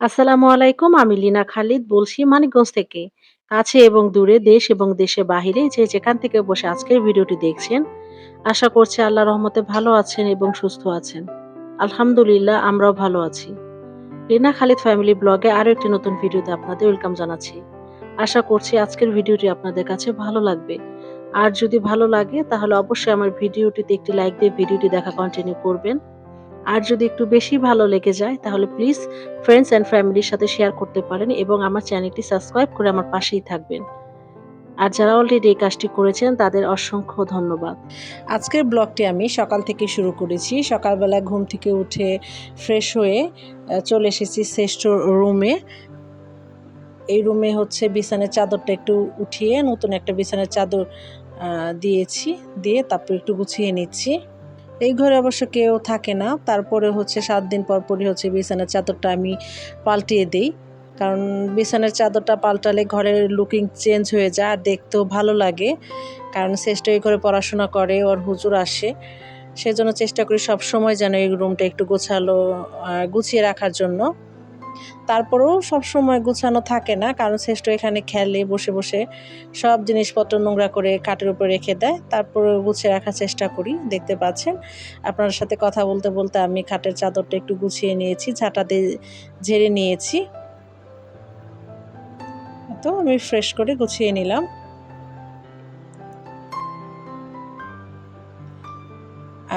আসসালামু আলাইকুম। আমি লীনা খালিদ বলছি মানিকগঞ্জ থেকে। কাছে এবং দূরে, দেশ এবং দেশে বাহিরে যে যেখান থেকে বসে আজকের ভিডিওটি দেখছেন, আশা করছি আল্লাহ রহমতে ভালো আছেন এবং সুস্থ আছেন। আলহামদুলিল্লাহ আমরাও ভালো আছি। লীনা খালিদ ফ্যামিলি ব্লগে আরও একটি নতুন ভিডিওতে আপনাদের ওয়েলকাম জানাচ্ছি। আশা করছি আজকের ভিডিওটি আপনাদের কাছে ভালো লাগবে। আর যদি ভালো লাগে তাহলে অবশ্যই আমার ভিডিওটিতে একটি লাইক দিয়ে ভিডিওটি দেখা কন্টিনিউ করবেন। আর যদি একটু বেশি ভালো লেগে যায়, তাহলে প্লিজ ফ্রেন্ডস অ্যান্ড ফ্যামিলির সাথে শেয়ার করতে পারেন এবং আমার চ্যানেলটি সাবস্ক্রাইব করে আমার পাশেই থাকবেন। আর যারা অলরেডি এই কাজটি করেছেন, তাদের অসংখ্য ধন্যবাদ। আজকের ব্লগটি আমি সকাল থেকে শুরু করেছি। সকালবেলা ঘুম থেকে উঠে ফ্রেশ হয়ে চলে এসেছি শ্রেষ্ঠ রুমে এই রুমে হচ্ছে বিছানার চাদরটা একটু উঠিয়ে নতুন একটা বিছানার চাদর দিয়েছি, দিয়ে তারপর একটু গুছিয়ে নিচ্ছি। এই ঘরে অবশ্য কেউ থাকে না। তারপরে হচ্ছে সাত দিন পর পরই হচ্ছে বিছানার চাদরটা আমি পাল্টিয়ে দিই। কারণ বিছানার চাদরটা পাল্টালে ঘরের লুকিং চেঞ্জ হয়ে যায় আর দেখতেও ভালো লাগে। কারণ শ্রেষ্ঠ এই ঘরে পড়াশোনা করে, ওর হুজুর আসে। সেজন্য চেষ্টা করি সব সময় যেন এই রুমটা একটু গোছালো গুছিয়ে রাখার জন্য। তারপরেও সব সময় গুছানো থাকে না, কারণ শ্রেষ্ঠ এখানে খেলে বসে বসে সব জিনিসপত্র নোংরা করে কাঠের উপর রেখে দেয়। তারপরে গুছিয়ে রাখার চেষ্টা করি, দেখতে পাচ্ছেন। আপনার সাথে কথা বলতে বলতে আমি খাটের চাদরটা একটু গুছিয়ে নিয়েছি, ঝাঁটা দিয়ে ঝেড়ে নিয়েছি। তো আমি ফ্রেশ করে গুছিয়ে নিলাম।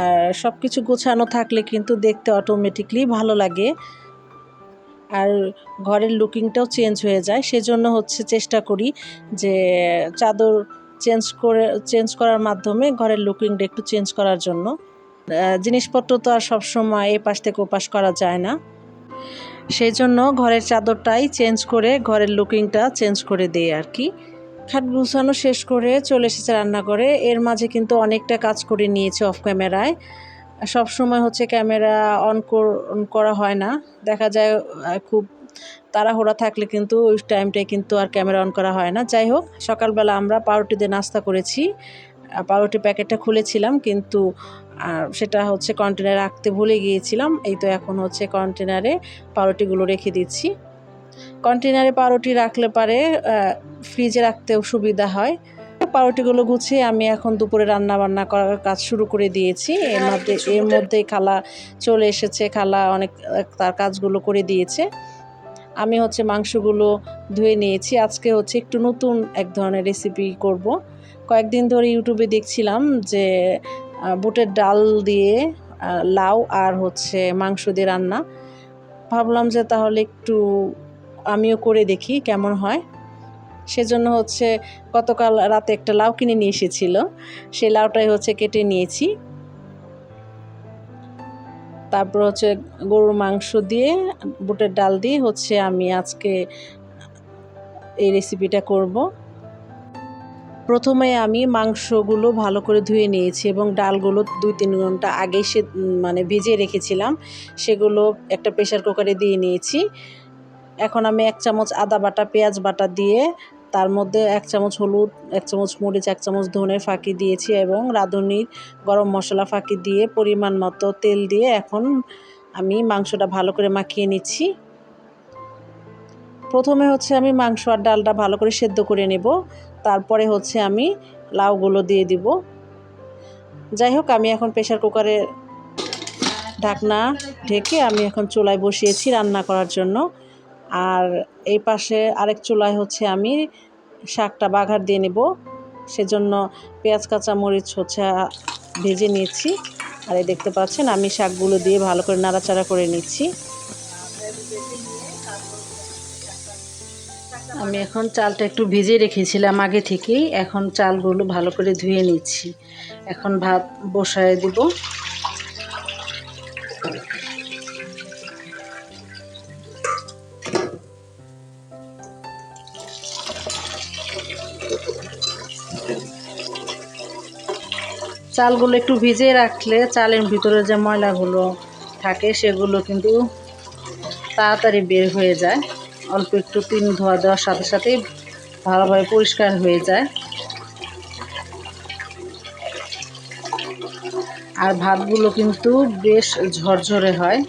আর সব কিছু গোছানো থাকলে কিন্তু দেখতে অটোমেটিকলি ভালো লাগে। আর ঘরের লুকিংটাও চেঞ্জ হয়ে যায়। সেজন্য হচ্ছে চেষ্টা করি যে চাদর চেঞ্জ করে চেঞ্জ করার মাধ্যমে ঘরের লুকিংটা একটু চেঞ্জ করার জন্য। জিনিসপত্র তো আর সবসময় এ পাশ থেকে ও পাশ করা যায় না। সেই জন্য ঘরের চাদরটাই চেঞ্জ করে ঘরের লুকিংটা চেঞ্জ করে দেয় আর কি। খাট গুছানো শেষ করে চলে এসেছে রান্নাঘরে। এর মাঝে কিন্তু অনেকটা কাজ করে নিয়েছে অফ ক্যামেরায় সব সময় হচ্ছে ক্যামেরা অন করা হয় না। দেখা যায় খুব তাড়াহুড়া থাকলে কিন্তু ওই টাইমটায় কিন্তু আর ক্যামেরা অন করা হয় না। যাই হোক, সকালবেলা আমরা পাউরুটি দিয়ে নাস্তা করেছি। পাউরুটি প্যাকেটটা খুলেছিলাম কিন্তু সেটা হচ্ছে কন্টেনারে রাখতে ভুলে গিয়েছিলাম। এই তো এখন হচ্ছে কন্টেনারে পাউরুটিগুলো রেখে দিচ্ছি। কন্টেনারে পাউরুটি রাখলে পারে ফ্রিজে রাখতেও সুবিধা হয়। পাউরুটিগুলো গুছিয়ে আমি এখন দুপুরে রান্না বান্না করার কাজ শুরু করে দিয়েছি। এর মধ্যে এর মধ্যে খালা চলে এসেছে। খালা অনেক তার কাজগুলো করে দিয়েছে। আমি হচ্ছে মাংসগুলো ধুয়ে নিয়েছি। আজকে হচ্ছে একটু নতুন এক ধরনের রেসিপি করব। কয়েকদিন ধরে ইউটিউবে দেখছিলাম যে বুটের ডাল দিয়ে লাউ আর হচ্ছে মাংস দিয়ে রান্না। ভাবলাম যে তাহলে একটু আমিও করে দেখি কেমন হয়। সেজন্য হচ্ছে গতকাল রাতে একটা লাউ কিনে নিয়ে এসেছিল। সেই লাউটাই হচ্ছে কেটে নিয়েছি। তারপর হচ্ছে গরুর মাংস দিয়ে, বুটের ডাল দিয়ে হচ্ছে আমি আজকে এই রেসিপিটা করব। প্রথমে আমি মাংসগুলো ভালো করে ধুয়ে নিয়েছি এবং ডালগুলো দুই তিন ঘণ্টা আগে সে মানে ভিজিয়ে রেখেছিলাম। সেগুলো একটা প্রেশার কুকারে দিয়ে নিয়েছি। এখন আমি এক চামচ আদা বাটা, পেঁয়াজ বাটা দিয়ে তার মধ্যে এক চামচ হলুদ, এক চামচ মরিচ, এক চামচ ধনে ফাঁকি দিয়েছি এবং রাঁধুনির গরম মশলা ফাঁকি দিয়ে পরিমাণ মতো তেল দিয়ে এখন আমি মাংসটা ভালো করে মাখিয়ে নিচ্ছি। প্রথমে হচ্ছে আমি মাংস আর ডালটা ভালো করে সেদ্ধ করে নেব, তারপরে হচ্ছে আমি লাউগুলো দিয়ে দিব। যাই হোক, আমি এখন প্রেশার কুকারে ঢাকনা ঢেকে আমি এখন চুলায় বসিয়েছি রান্না করার জন্য। আর এই পাশে আরেক চুলায় হচ্ছে আমি শাকটা বাঘার দিয়ে নেব। সেজন্য পেঁয়াজ কাঁচা মরিচ হচ্ছে ভেজে নিয়েছি। আর এই দেখতে পাচ্ছেন, আমি শাকগুলো দিয়ে ভালো করে নাড়াচাড়া করে নিচ্ছি। আমি এখন চালটা একটু ভিজিয়ে রেখেছিলাম আগে থেকেই। এখন চালগুলো ভালো করে ধুয়ে নিচ্ছি। এখন ভাত বসায় দিব। চালগুলো একটু ভিজিয়ে রাখলে চালের ভিতরে যে ময়লাগুলো থাকে, সেগুলো কিন্তু তাড়াতাড়ি বের হয়ে যায়। অল্প একটু তিন ধোয়া দেওয়ার সাথে সাথেই ভালোভাবে পরিষ্কার হয়ে যায়। আর ভাতগুলো কিন্তু বেশ ঝরঝরে হয়।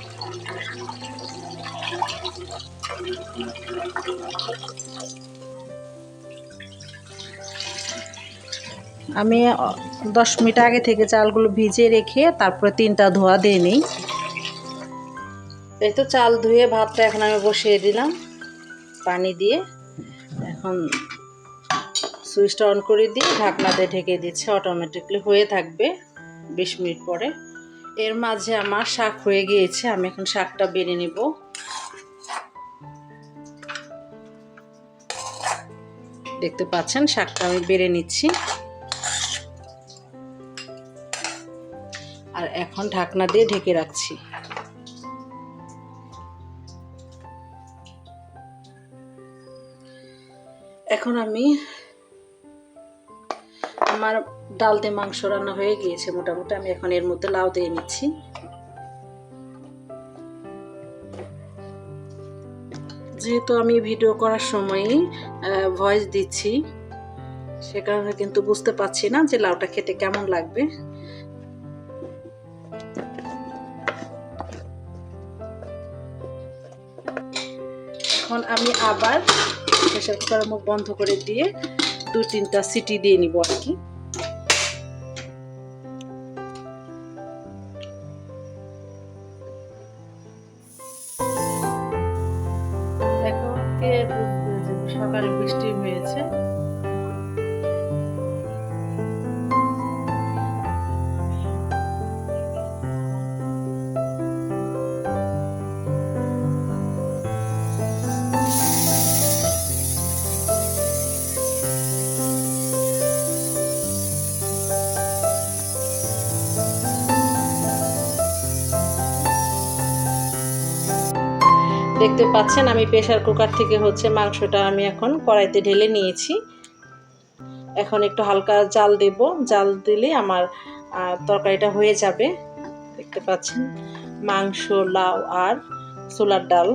আমি দশ মিনিট আগে থেকে চালগুলো ভিজিয়ে রেখে তারপরে তিনটা ধোয়া দিয়ে নিই। এই তো চাল ধুয়ে ভাতটা এখন আমি বসিয়ে দিলাম পানি দিয়ে। এখন সুইচটা অন করে দিয়ে ঢাকনা দিয়ে ঢেকে দিচ্ছে অটোমেটিকলি হয়ে থাকবে বিশ মিনিট পরে। এর মাঝে আমার শাক হয়ে গিয়েছে, আমি এখন শাকটা বেড়ে নিব। দেখতে পাচ্ছেন, শাকটা আমি বেড়ে নিচ্ছি। আর এখন ঢাকনা দিয়ে ঢেকে রাখছি। এখন আমি আমার ডাল দিয়ে মাংস রান্না হয়ে গিয়েছে মোটামুটি। আমি এখন এর মধ্যে লাউ দিয়ে নিচ্ছি। যেহেতু আমি ভিডিও করার সময়ই ভয়েস দিচ্ছি, সে কারণে কিন্তু বুঝতে পারছি না যে লাউটা খেতে কেমন লাগবে। এখন আমি আবার প্রেশার কুকারের মুখ বন্ধ করে দিয়ে দু তিনটা সিটি দিয়ে নিব আর কি। দেখতে পাচ্ছেন, আমি প্রেশার কুকার থেকে হচ্ছে মাংসটা আমি এখন কড়াইতে ঢেলে নিয়েছি। এখন একটু হালকা জাল দেব। জাল দিলে আমার তরকারিটা হয়ে যাবে। দেখতে পাচ্ছেন, মাংস, লাউ আর ছোলার ডাল।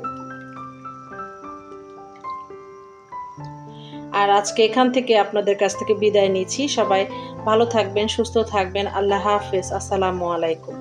আর আজকে এখান থেকে আপনাদের কাছ থেকে বিদায় নিচ্ছি। সবাই ভালো থাকবেন, সুস্থ থাকবেন। আল্লাহ হাফেজ। আসসালামু আলাইকুম।